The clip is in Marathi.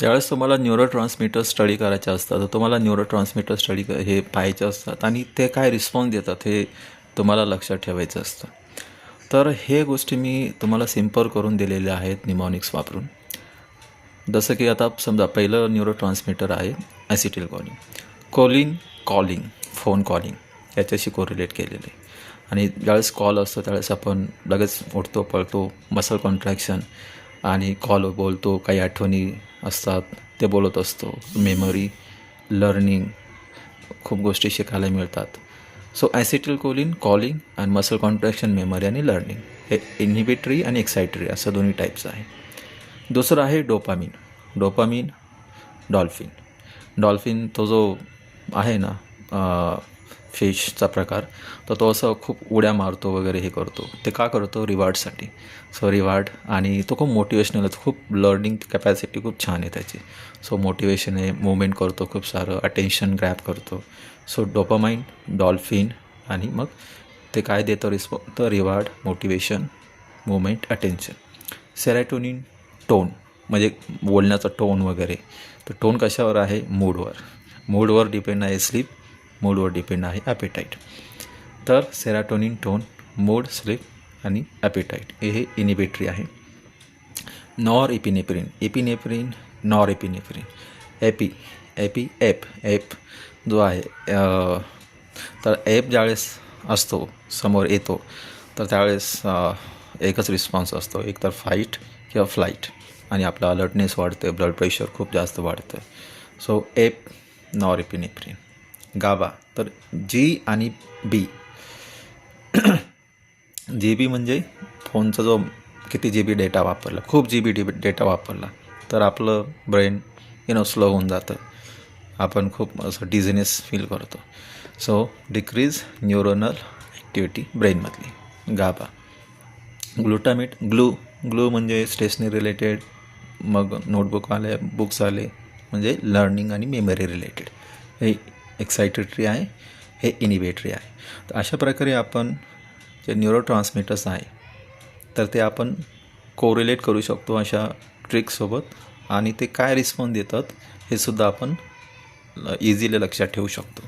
ज्यावेळेस तुम्हाला न्यूरो ट्रान्समीटर स्टडी करायचे असतात तर तुम्हाला न्यूरो ट्रान्समीटर स्टडी हे पाहायचे असतात आणि ते काय रिस्पॉन्स देतात हे तुम्हाला लक्षात ठेवायचं असतं. तर हे गोष्टी मी तुम्हाला सिंपल करून दिलेल्या आहेत निमॉनिक्स वापरून. जसं की आता समजा पहिलं न्यूरो ट्रान्समीटर आहे acetylcholine choline choline phone choline याच्याशी कोरिलेट केलेले. आणि ज्यावेळेस कॉल असतो त्यावेळेस आपण लगेच उठतो पळतो मसल कॉन्ट्रॅक्शन आणि कॉल बोलतो काही आठवणी असतात. ते बोलत असतो. मेमरी लर्निंग खूप गोष्टी शिकायला मिळतात. So acetylcholine choline and muscle contraction memory आणि लर्निंग हे इन्हिबिटरी आणि एक्सायटरी असं दोन्ही टाईप्स आहे. दुसरं आहे डोपामिन डोपामिन डॉल्फिन डॉल्फिन तो जो आहे ना फिशचा प्रकार. तर तो असं खूप उड्या मारतो वगैरे हे करतो. ते का करतो? रिवार्डसाठी. सो रिवार्ड आणि तो खूप मोटिवेशनल आहे. खूप लर्निंग कॅपॅसिटी खूप छान आहे त्याची. सो मोटिवेशन आहे मुवमेंट करतो खूप सारं अटेन्शन ग्रॅप करतो. सो डोपामाइन डॉल्फिन आणि मग ते काय देतं रिस्पॉ तर reward motivation movement attention serotonin tone म्हणजे बोलण्याचा टोन वगैरे. तर टोन कशावर आहे? मूडवर मूडवर डिपेंड आहे स्लीप मूडवर डिपेंड आहे ॲपेटाईट तर सेराटोनिन टोन मूड स्लीप आणि ॲपेटाईट हे इनिबेटरी आहे. नॉर एपिनेप्रिन एपिनेप्रिन नॉर एपिनेफ्रिन एपी एपी एप एप जो आहे तर एप ज्यावेळेस असतो समोर येतो तर त्यावेळेस एकच रिस्पॉन्स असतो. एक तर फाईट किंवा फ्लाईट आणि आपला अलर्टनेस वाढते ब्लड प्रेशर खूप जास्त वाढतं so app norepinephrine GABA तर जी आणि बी जी बी म्हणजे फोनचा जो किती जी बी डेटा वापरला. खूप जी बी डी डेटा वापरला. तर आपलं ब्रेन यु नो स्लो होऊन जातं. आपण खूप असं डिझिनेस फील करतो. सो डिक्रीज न्यूरोनल ॲक्टिव्हिटी ब्रेनमधली गाबा ग्लुटामेट ग्लू ग्लू म्हणजे स्टेशनरी रिलेटेड मग नोटबुक आले बुक्स आले म्हणजे लर्निंग आणि मेमरी रिलेटेड हे एक्सायटेटरी आहे हे इनिबेटरी आहे. तर अशा प्रकारे आपण जे न्यूरो ट्रान्समीटर्स आहे तर ते आपण कोरिलेट करू शकतो अशा ट्रिकसोबत आणि ते काय रिस्पॉन्स देतात हे सुद्धा आपण इझिली लक्षात ठेवू शकतो.